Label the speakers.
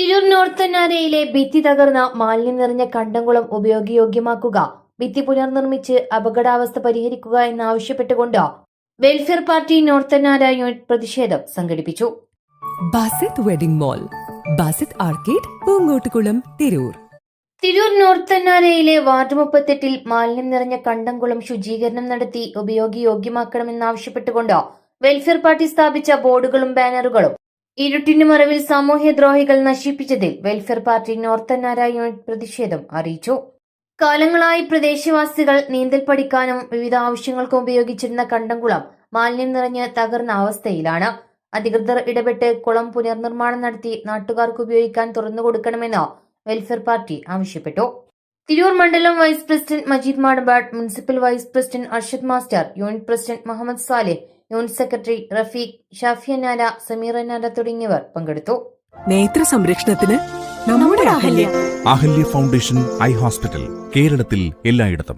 Speaker 1: തിരൂർ നോർത്തനാരയിലെ ഭിത്തി തകർന്ന മാലിന്യം നിറഞ്ഞ കണ്ടംകുളം ഉപയോഗയോഗ്യമാക്കുക. ഭിത്തി പുനർനിർമ്മിച്ച് അപകടാവസ്ഥ പരിഹരിക്കുക എന്നാവശ്യപ്പെട്ടുകൊണ്ട് വെൽഫെയർ പാർട്ടി നോർത്തനാര യൂണിറ്റ് പ്രതിഷേധം സംഘടിപ്പിച്ചു.
Speaker 2: Basith wedding mall Basith arcade Poongottukulam Tirur.
Speaker 1: Tirur നോർത്തനാരയിലെ ward മുപ്പത്തെട്ടിൽ മാലിന്യം നിറഞ്ഞ കണ്ടംകുളം ശുചീകരണം നടത്തി ഉപയോഗയോഗ്യമാക്കണമെന്നാവശ്യപ്പെട്ടുകൊണ്ട് വെൽഫെയർ പാർട്ടി സ്ഥാപിച്ച ബോർഡുകളും ബാനറുകളും ഇരുട്ടിന് മറവിൽ സാമൂഹ്യദ്രോഹികൾ നശിപ്പിച്ചതിൽ വെൽഫെയർ പാർട്ടി നോർത്തൻ യൂണിറ്റ് പ്രതിഷേധം അറിയിച്ചു. കാലങ്ങളായി പ്രദേശവാസികൾ നീന്തൽ പഠിക്കാനും വിവിധ ആവശ്യങ്ങൾക്കും ഉപയോഗിച്ചിരുന്ന കണ്ടംകുളം മാലിന്യം നിറഞ്ഞ് തകർന്ന അവസ്ഥയിലാണ്. അധികൃതർ ഇടപെട്ട് കുളം പുനർനിർമ്മാണം നടത്തി നാട്ടുകാർക്ക് ഉപയോഗിക്കാൻ തുറന്നു കൊടുക്കണമെന്ന് വെൽഫെയർ പാർട്ടി ആവശ്യപ്പെട്ടു. തിരൂർ മണ്ഡലം vice president Majeed Madampad municipal vice president Arshad master unit president Muhammad Salih unit secretary Rafeeq Shafiya നാല സമീറ നാല തുടങ്ങിയവർ പങ്കെടുത്തു.
Speaker 2: നേത്ര സംരക്ഷണത്തിന് നമ്മുടെ Ahalya.
Speaker 3: Ahalya foundation eye hospital കേരളത്തിൽ എല്ലായിടത്തും.